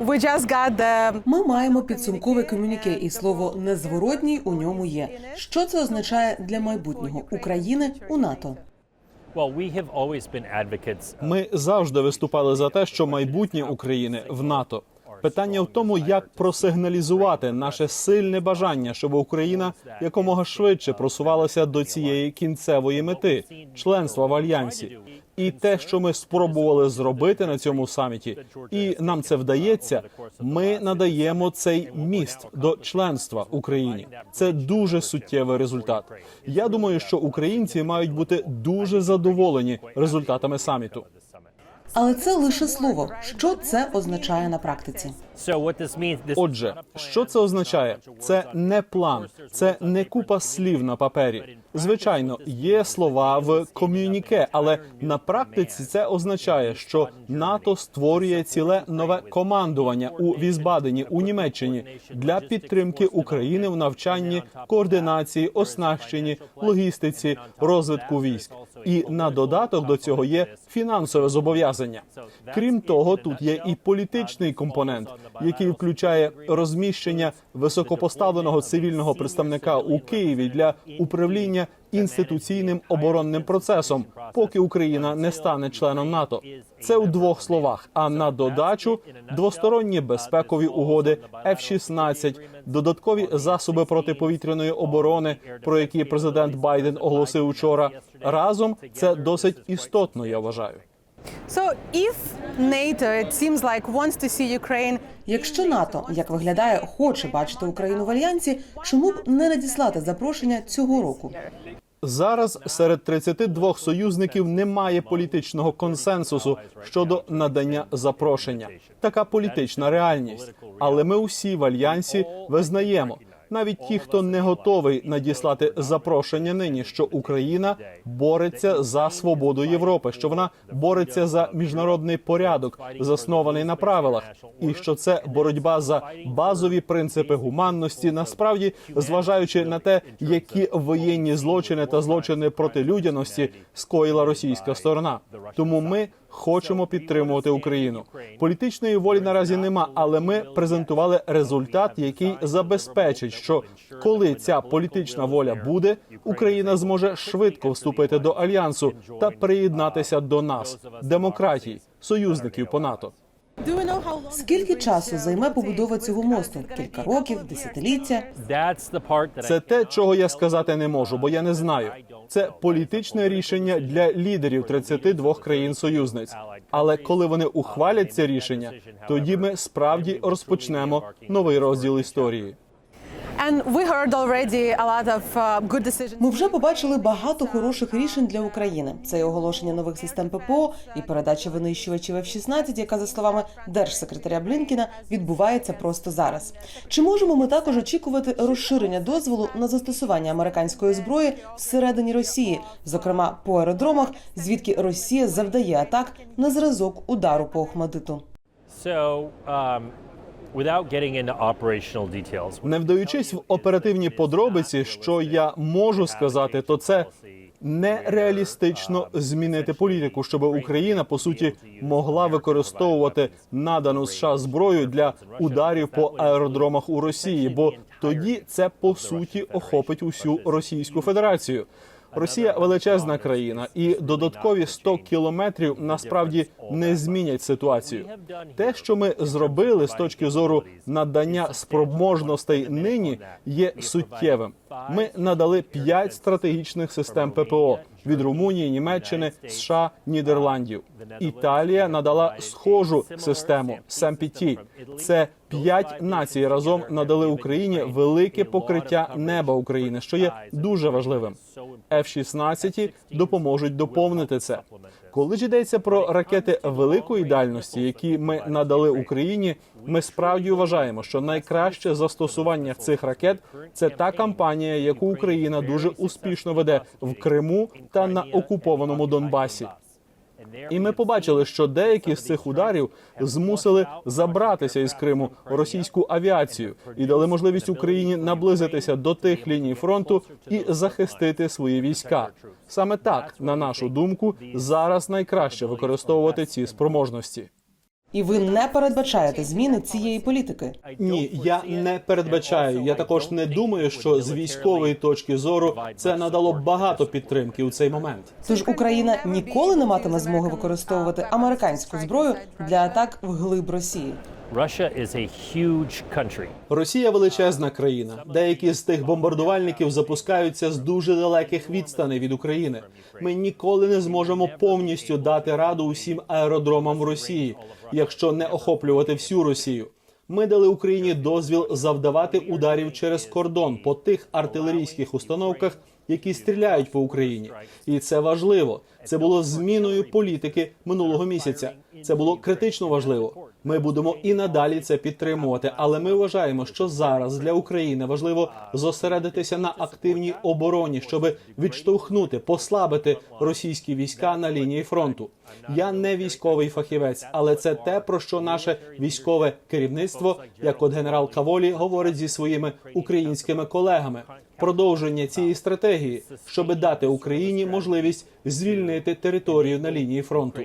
We just got the Ми маємо підсумкове комюніке, і слово незворотній у ньому є. Що це означає для майбутнього України у НАТО? Well, we have always been advocates. Ми завжди виступали за те, що майбутнє України в НАТО. Питання в тому, як просигналізувати наше сильне бажання, щоб Україна якомога швидше просувалася до цієї кінцевої мети членства в альянсі. І те, що ми спробували зробити на цьому саміті, і нам це вдається. Ми надаємо цей міст до членства Україні. Це дуже суттєвий результат. Я думаю, що українці мають бути дуже задоволені результатами саміту. Але це лише слово. Що це означає на практиці? Отже, що це означає? Це не план, це не купа слів на папері. Звичайно, є слова в ком'юніке, але на практиці це означає, що НАТО створює ціле нове командування у Візбадені у Німеччині для підтримки України в навчанні, координації, оснащенні, логістиці, розвитку військ. І на додаток до цього є фінансове зобов'язання. Крім того, тут є і політичний компонент, який включає розміщення високопоставленого цивільного представника у Києві для управління інституційним оборонним процесом, поки Україна не стане членом НАТО. Це у двох словах. А на додачу двосторонні безпекові угоди, F-16, додаткові засоби протиповітряної оборони, про які президент Байден оголосив учора. Разом це досить істотно. Я вважаю. So if NATO it seems like wants to see Ukraine Якщо НАТО, як виглядає, хоче бачити Україну в альянсі, чому б не надіслати запрошення цього року? Зараз серед 32 союзників немає політичного консенсусу щодо надання запрошення. Така політична реальність. Але ми усі в альянсі визнаємо. Навіть ті, хто не готовий надіслати запрошення нині, що Україна бореться за свободу Європи, що вона бореться за міжнародний порядок, заснований на правилах, і що це боротьба за базові принципи гуманності. Насправді, зважаючи на те, які воєнні злочини та злочини проти людяності скоїла російська сторона. Тому ми хочемо підтримувати Україну. Політичної волі наразі нема, але ми презентували результат, який забезпечить, що коли ця політична воля буде, Україна зможе швидко вступити до альянсу та приєднатися до нас, демократій, союзників по НАТО. Скільки часу займе побудова цього мосту? Кілька років, десятиліття? Це те, чого я сказати не можу, бо я не знаю. Це політичне рішення для лідерів 32 країн союзниць. Але коли вони ухвалять це рішення, тоді ми справді розпочнемо новий розділ історії. Ми вже побачили багато хороших рішень для України. Це і оголошення нових систем ППО і передача винищувачів F-16, яка за словами держсекретаря Блінкіна відбувається просто зараз. Чи можемо ми також очікувати розширення дозволу на застосування американської зброї всередині Росії, зокрема по аеродромах, звідки Росія завдає атак на зразок удару по Охмадиту? so um, Не вдаючись в оперативні подробиці, що я можу сказати, то це нереалістично змінити політику, щоб Україна по суті могла використовувати надану США зброю для ударів по аеродромах у Росії, бо тоді це по суті охопить усю Російську Федерацію. Росія величезна країна, і додаткові 100 кілометрів насправді не змінять ситуацію. Те, що ми зробили з точки зору надання спроможностей нині, є суттєвим. Ми надали п'ять стратегічних систем ППО від Румунії, Німеччини, США, Нідерландів. Італія надала схожу систему СМПТ. Це п'ять націй разом надали Україні велике покриття неба України, що є дуже важливим. F-16 допоможуть доповнити це. Коли ж йдеться про ракети великої дальності, які ми надали Україні, ми справді вважаємо, що найкраще застосування цих ракет це та кампанія, яку Україна дуже успішно веде в Криму та на окупованому Донбасі. І ми побачили, що деякі з цих ударів змусили забратися із Криму російську авіацію і дали можливість Україні наблизитися до тих ліній фронту і захистити свої війська. Саме так, на нашу думку, зараз найкраще використовувати ці спроможності. І ви не передбачаєте зміни цієї політики. Ні, я не передбачаю. Я також не думаю, що з військової точки зору це надало багато підтримки у цей момент. Тож Україна ніколи не матиме змоги використовувати американську зброю для атак вглиб Росії. Росія величезна країна. Деякі з тих бомбардувальників запускаються з дуже далеких відстаней від України. Ми ніколи не зможемо повністю дати раду усім аеродромам в Росії, якщо не охоплювати всю Росію. Ми дали Україні дозвіл завдавати ударів через кордон по тих артилерійських установках, які стріляють по Україні, і це важливо. Це було зміною політики минулого місяця. Це було критично важливо. Ми будемо і надалі це підтримувати, але ми вважаємо, що зараз для України важливо зосередитися на активній обороні, щоб відштовхнути, послабити російські війська на лінії фронту. Я не військовий фахівець, але це те, про що наше військове керівництво, як от генерал Каволі, говорить зі своїми українськими колегами. Продовження цієї стратегії, щоб дати Україні можливість звільнити територію на лінії фронту.